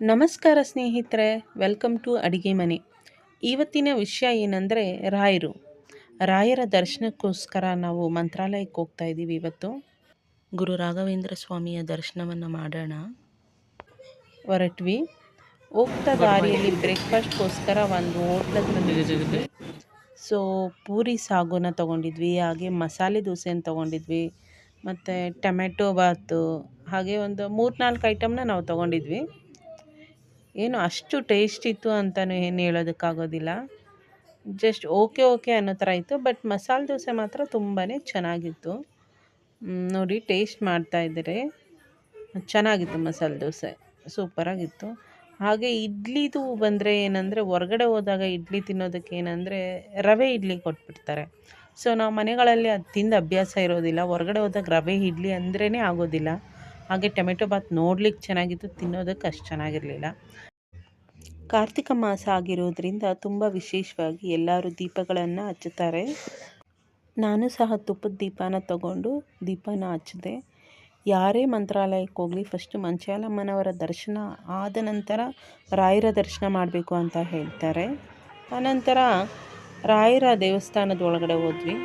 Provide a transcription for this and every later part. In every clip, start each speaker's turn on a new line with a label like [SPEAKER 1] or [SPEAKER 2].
[SPEAKER 1] ನಮಸ್ಕಾರ ಸ್ನೇಹಿತರೆ welcome to ಅಡಿಗೆ ಮನೆ. ಇವತ್ತಿನ ವಿಷಯ ಏನಂದರೆ ರಾಯರು. ರಾಯರ ದರ್ಶನಕ್ಕೋಸ್ಕರ ನಾವು ಮಂತ್ರಾಲಯಕ್ಕೆ ಹೋಗ್ತಾ ಇದ್ದೀವಿ ಇವತ್ತು. ಗುರು ರಾಘವೇಂದ್ರ ಸ್ವಾಮಿಯ ದರ್ಶನವನ್ನು ಮಾಡೋಣ. ಹೊರಟ್ವಿ. ಹೋಗ್ತಾ ದಾರಿಯಲ್ಲಿ ಬ್ರೇಕ್ಫಾಸ್ಟ್ಗೋಸ್ಕರ ಒಂದು ಹೋಟ್ಲಲ್ಲಿ ಸೊ ಪೂರಿ ಸಾಗುನ ತೊಗೊಂಡಿದ್ವಿ ಹಾಗೆ ಮಸಾಲೆ ದೋಸೆನ ತೊಗೊಂಡಿದ್ವಿ ಮತ್ತು ಟೊಮೆಟೊ ಬಾತು ಹಾಗೆ ಒಂದು ಮೂರು ನಾಲ್ಕು ಐಟಮ್ನ ನಾವು ತೊಗೊಂಡಿದ್ವಿ. ಏನು ಅಷ್ಟು ಟೇಸ್ಟ್ ಇತ್ತು ಅಂತಲೂ ಏನು ಹೇಳೋದಕ್ಕಾಗೋದಿಲ್ಲ. ಜಸ್ಟ್ ಓಕೆ ಓಕೆ ಅನ್ನೋ ಥರ ಇತ್ತು ಬಟ್ ಮಸಾಲೆ ದೋಸೆ ಮಾತ್ರ ತುಂಬಾ ಚೆನ್ನಾಗಿತ್ತು. ನೋಡಿ ಟೇಸ್ಟ್ ಮಾಡ್ತಾ ಇದ್ದಾರೆ. ಚೆನ್ನಾಗಿತ್ತು ಮಸಾಲೆ ದೋಸೆ ಸೂಪರಾಗಿತ್ತು ಹಾಗೆ ಇಡ್ಲಿದು ಬಂದರೆ ಏನಂದರೆ, ಹೊರಗಡೆ ಹೋದಾಗ ಇಡ್ಲಿ ತಿನ್ನೋದಕ್ಕೆ ಏನಂದರೆ, ರವೆ ಇಡ್ಲಿ ಕೊಟ್ಬಿಡ್ತಾರೆ. ಸೊ ನಾವು ಮನೆಗಳಲ್ಲಿ ಅದು ತಿಂದು ಅಭ್ಯಾಸ ಇರೋದಿಲ್ಲ. ಹೊರಗಡೆ ಹೋದಾಗ ರವೆ ಇಡ್ಲಿ ಅಂದ್ರೇ ಆಗೋದಿಲ್ಲ. ಹಾಗೆ ಟೊಮೆಟೊ ಬಾತ್ ನೋಡ್ಲಿಕ್ಕೆ ಚೆನ್ನಾಗಿತ್ತು, ತಿನ್ನೋದಕ್ಕೆ ಅಷ್ಟು ಚೆನ್ನಾಗಿರಲಿಲ್ಲ. ಕಾರ್ತಿಕ ಮಾಸ ಆಗಿರೋದ್ರಿಂದ ತುಂಬ ವಿಶೇಷವಾಗಿ ಎಲ್ಲರೂ ದೀಪಗಳನ್ನು ಹಚ್ಚುತ್ತಾರೆ. ನಾನು ಸಹ ತುಪ್ಪದ ದೀಪನ ತಗೊಂಡು ದೀಪನ ಹಚ್ಚಿದೆ. ಯಾರೇ ಮಂತ್ರಾಲಯಕ್ಕೆ ಹೋಗಲಿ ಫಸ್ಟು ಮಂಚಾಲಮ್ಮನವರ ದರ್ಶನ ಆದ ನಂತರ ರಾಯರ ದರ್ಶನ ಮಾಡಬೇಕು ಅಂತ ಹೇಳ್ತಾರೆ. ಆನಂತರ ರಾಯರ ದೇವಸ್ಥಾನದ ಒಳಗಡೆ ಹೋದ್ವಿ.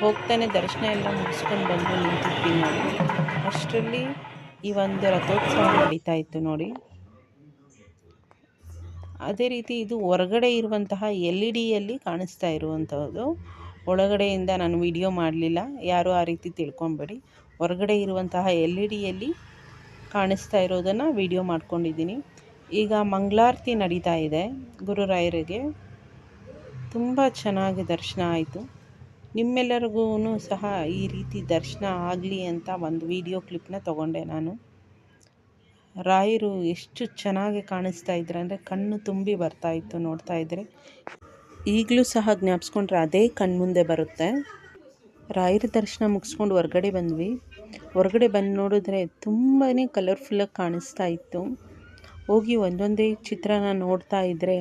[SPEAKER 1] ಹೋಗ್ತಾನೆ ದರ್ಶನ ಎಲ್ಲ ಮುಗಿಸ್ಕೊಂಡು ಬಂದು ನಿಂತಿದ್ವಿ ನಾವು. ಅಷ್ಟರಲ್ಲಿ ಈ ಒಂದು ರಥೋತ್ಸವ ನಡೀತಾ ಇತ್ತು ನೋಡಿ. ಅದೇ ರೀತಿ ಇದು ಹೊರಗಡೆ ಇರುವಂತಹ ಎಲ್ ಇ ಡಿಯಲ್ಲಿ ಕಾಣಿಸ್ತಾ ಇರುವಂಥದ್ದು ಒಳಗಡೆಯಿಂದ ನಾನು ವಿಡಿಯೋ ಮಾಡಲಿಲ್ಲ. ಯಾರು ಆ ರೀತಿ ತಿಳ್ಕೊಬೇಡಿ. ಹೊರಗಡೆ ಇರುವಂತಹ ಎಲ್ ಇ ಡಿಯಲ್ಲಿ ಕಾಣಿಸ್ತಾ ಇರೋದನ್ನು ವಿಡಿಯೋ ಮಾಡ್ಕೊಂಡಿದ್ದೀನಿ. ಈಗ ಮಂಗಳಾರತಿ ನಡೀತಾ ಇದೆ ಗುರುರಾಯರಿಗೆ ತುಂಬ ಚೆನ್ನಾಗಿ ದರ್ಶನ ಆಯಿತು. ನಿಮ್ಮೆಲ್ಲರಿಗೂ ಸಹ ಈ ರೀತಿ ದರ್ಶನ ಆಗಲಿ ಅಂತ ಒಂದು ವಿಡಿಯೋ ಕ್ಲಿಪ್ನ ತೊಗೊಂಡೆ ನಾನು. ರಾಯರು ಎಷ್ಟು ಚೆನ್ನಾಗಿ ಕಾಣಿಸ್ತಾ ಇದ್ರು ಅಂದರೆ ಕಣ್ಣು ತುಂಬಿ ಬರ್ತಾ ಇತ್ತು ನೋಡ್ತಾ ಇದ್ರೆ. ಈಗಲೂ ಸಹ ಜ್ಞಾಪಿಸ್ಕೊಂಡ್ರೆ ಅದೇ ಕಣ್ಮುಂದೆ ಬರುತ್ತೆ. ರಾಯರ ದರ್ಶನ ಮುಗಿಸ್ಕೊಂಡು ಹೊರ್ಗಡೆ ಬಂದ್ವಿ. ಹೊರಗಡೆ ಬಂದು ನೋಡಿದ್ರೆ ತುಂಬಾ ಕಲರ್ಫುಲ್ಲಾಗಿ ಕಾಣಿಸ್ತಾ ಇತ್ತು. ಹೋಗಿ ಒಂದೊಂದೇ ಚಿತ್ರನ ನೋಡ್ತಾ ಇದ್ದರೆ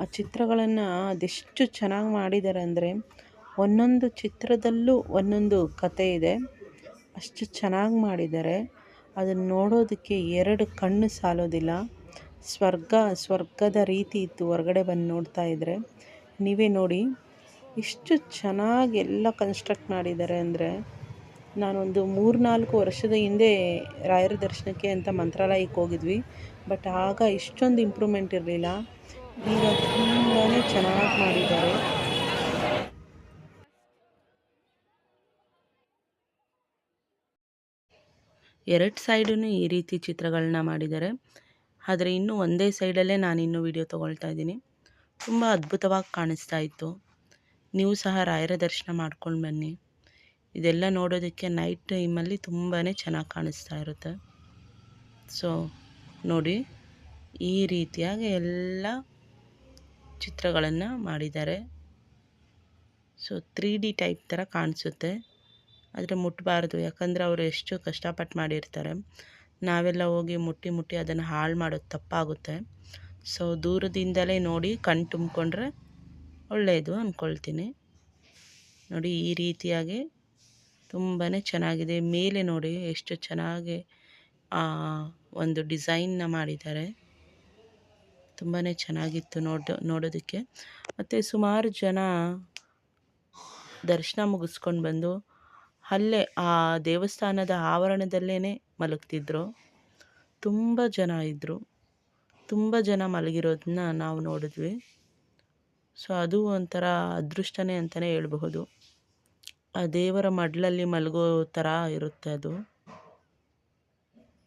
[SPEAKER 1] ಆ ಚಿತ್ರಗಳನ್ನು ಅದೆಷ್ಟು ಚೆನ್ನಾಗಿ ಮಾಡಿದ್ದಾರೆ ಅಂದರೆ ಒಂದೊಂದು ಚಿತ್ರದಲ್ಲೂ ಒಂದೊಂದು ಕತೆ ಇದೆ. ಅಷ್ಟು ಚೆನ್ನಾಗಿ ಮಾಡಿದ್ದಾರೆ ಅದನ್ನು ನೋಡೋದಕ್ಕೆ ಎರಡು ಕಣ್ಣು ಸಾಲೋದಿಲ್ಲ. ಸ್ವರ್ಗ, ಸ್ವರ್ಗದ ರೀತಿ ಇತ್ತು. ಹೊರಗಡೆ ಬಂದು ನೋಡ್ತಾ ಇದ್ದರೆ ನೀವೇ ನೋಡಿ ಎಷ್ಟು ಚೆನ್ನಾಗಿ ಎಲ್ಲ ಕನ್ಸ್ಟ್ರಕ್ಟ್ ಮಾಡಿದ್ದಾರೆ ಅಂದರೆ, ನಾನೊಂದು ಮೂರು ನಾಲ್ಕು ವರ್ಷದ ಹಿಂದೆ ರಾಯರ ದರ್ಶನಕ್ಕೆ ಅಂತ ಮಂತ್ರಾಲಯಕ್ಕೆ ಹೋಗಿದ್ವಿ. ಬಟ್ ಆಗ ಇಷ್ಟೊಂದು ಇಂಪ್ರೂವ್ಮೆಂಟ್ ಇರಲಿಲ್ಲ. ಈಗ ತುಂಬಾ ಚೆನ್ನಾಗಿ ಮಾಡಿದ್ದಾರೆ. ಎರಡು ಸೈಡೂ ಈ ರೀತಿ ಚಿತ್ರಗಳನ್ನ ಮಾಡಿದ್ದಾರೆ. ಆದರೆ ಇನ್ನೂ ಒಂದೇ ಸೈಡಲ್ಲೇ ನಾನಿನ್ನೂ ವಿಡಿಯೋ ತೊಗೊಳ್ತಾ ಇದ್ದೀನಿ. ತುಂಬ ಅದ್ಭುತವಾಗಿ ಕಾಣಿಸ್ತಾ ಇತ್ತು. ನೀವು ಸಹ ರಾಯರ ದರ್ಶನ ಮಾಡ್ಕೊಂಡು ಬನ್ನಿ. ಇದೆಲ್ಲ ನೋಡೋದಕ್ಕೆ ನೈಟ್ ಟೈಮಲ್ಲಿ ತುಂಬಾ ಚೆನ್ನಾಗಿ ಕಾಣಿಸ್ತಾ ಇರುತ್ತೆ. ಸೊ, ನೋಡಿ, ಈ ರೀತಿಯಾಗಿ ಎಲ್ಲ ಚಿತ್ರಗಳನ್ನು ಮಾಡಿದ್ದಾರೆ. ಸೊ, ತ್ರೀ ಡಿ ಟೈಪ್ ಥರ ಕಾಣಿಸುತ್ತೆ. ಆದರೆ ಮುಟ್ಟಬಾರ್ದು ಯಾಕಂದರೆ ಅವರು ಎಷ್ಟು ಕಷ್ಟಪಟ್ಟು ಮಾಡಿರ್ತಾರೆ. ನಾವೆಲ್ಲ ಹೋಗಿ ಮುಟ್ಟಿ ಮುಟ್ಟಿ ಅದನ್ನು ಹಾಳು ಮಾಡೋದು ತಪ್ಪಾಗುತ್ತೆ. ಸೊ ದೂರದಿಂದಲೇ ನೋಡಿ ಕಣ್ಣು ತುಂಬಿಕೊಂಡ್ರೆ ಒಳ್ಳೆಯದು ಅಂದ್ಕೊಳ್ತೀನಿ ನೋಡಿ, ಈ ರೀತಿಯಾಗಿ ತುಂಬಾ ಚೆನ್ನಾಗಿದೆ. ಮೇಲೆ ನೋಡಿ ಎಷ್ಟು ಚೆನ್ನಾಗಿ ಒಂದು ಡಿಸೈನ್ನ ಮಾಡಿದ್ದಾರೆ. ತುಂಬಾ ಚೆನ್ನಾಗಿತ್ತು ನೋಡೋ, ನೋಡೋದಕ್ಕೆ. ಮತ್ತು ಸುಮಾರು ಜನ ದರ್ಶನ ಮುಗಿಸ್ಕೊಂಡು ಬಂದು ಅಲ್ಲೇ ಆ ದೇವಸ್ಥಾನದ ಆವರಣದಲ್ಲೇ ಮಲಗ್ತಿದ್ರು. ತುಂಬ ಜನ ಇದ್ದರು ತುಂಬ ಜನ ಮಲಗಿರೋದನ್ನ ನಾವು ನೋಡಿದ್ವಿ. ಸೊ ಅದು ಒಂಥರ ಅದೃಷ್ಟನೇ ಅಂತಲೇ ಹೇಳಬಹುದು. ಆ ದೇವರ ಮಡ್ಲಲ್ಲಿ ಮಲಗೋ ಥರ ಇರುತ್ತೆ ಅದು.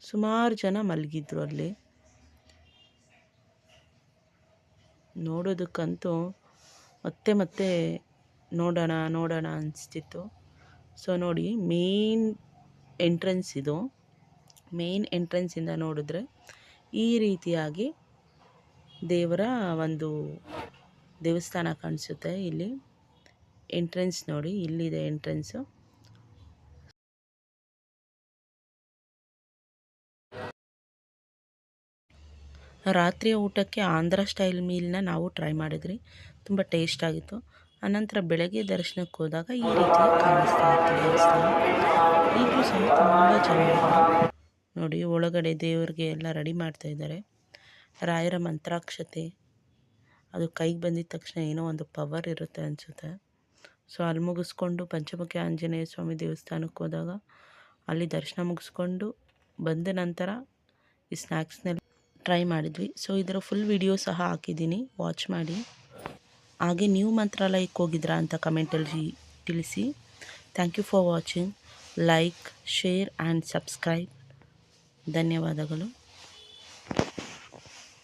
[SPEAKER 1] ಸುಮಾರು ಜನ ಮಲಗಿದ್ರು ಅಲ್ಲಿ. ನೋಡೋದಕ್ಕಂತೂ ಮತ್ತೆ ಮತ್ತೆ ನೋಡೋಣ ನೋಡೋಣ ಅನಿಸ್ತಿತ್ತು. ಸೊ ನೋಡಿ ಮೇನ್ ಎಂಟ್ರೆನ್ಸ್ ಇದು. ಮೇನ್ ಎಂಟ್ರೆನ್ಸಿಂದ ನೋಡಿದ್ರೆ ಈ ರೀತಿಯಾಗಿ ದೇವರ ಒಂದು ದೇವಸ್ಥಾನ ಕಾಣಿಸುತ್ತೆ ಇಲ್ಲಿ. ಎಂಟ್ರೆನ್ಸ್ ನೋಡಿ, ಇಲ್ಲಿದೆ ಎಂಟ್ರೆನ್ಸು ರಾತ್ರಿಯ ಊಟಕ್ಕೆ ಆಂಧ್ರ ಸ್ಟೈಲ್ ಮೀಲ್ನ ನಾವು ಟ್ರೈ ಮಾಡಿದ್ರಿ. ತುಂಬ ಟೇಸ್ಟ್ ಆಗಿತ್ತು. ಅನಂತರ ಬೆಳಗ್ಗೆ ದರ್ಶನಕ್ಕೆ ಹೋದಾಗ ಈ ರೀತಿ ಕಾಣಿಸ್ತಾ ಇತ್ತು ದೇವಸ್ಥಾನ. ಈಗಲೂ ಸಹ ತುಂಬ ಚೆನ್ನಾಗಿದೆ. ನೋಡಿ, ಒಳಗಡೆ ದೇವರಿಗೆ ಎಲ್ಲ ರೆಡಿ ಮಾಡ್ತಾ ಇದ್ದಾರೆ. ರಾಯರ ಮಂತ್ರಾಕ್ಷತೆ. ಅದು ಕೈಗೆ ಬಂದಿದ ತಕ್ಷಣ ಏನೋ ಒಂದು ಪವರ್ ಇರುತ್ತೆ ಅನಿಸುತ್ತೆ. ಸೊ, ಅಲ್ಲಿ ಮುಗಿಸ್ಕೊಂಡು ಪಂಚಮುಖಿ ಆಂಜನೇಯ ಸ್ವಾಮಿ ದೇವಸ್ಥಾನಕ್ಕೆ ಹೋದಾಗ ಅಲ್ಲಿ ದರ್ಶನ ಮುಗಿಸ್ಕೊಂಡು ಬಂದ ನಂತರ ಈ ಸ್ನ್ಯಾಕ್ಸ್ನೆಲ್ಲ ಟ್ರೈ ಮಾಡಿದ್ವಿ. ಸೊ ಇದರ ಫುಲ್ ವಿಡಿಯೋ ಸಹ ಹಾಕಿದ್ದೀನಿ. ವಾಚ್ ಮಾಡಿ. ಹಾಗೆ ನೀವು ಮಂತ್ರಾಲಯಕ್ಕೆ ಹೋಗಿದ್ರಾ ಅಂತ ಕಮೆಂಟಲ್ಲಿ ತಿಳಿಸಿ. Thank you for watching like share and subscribe ಧನ್ಯವಾದಗಳು.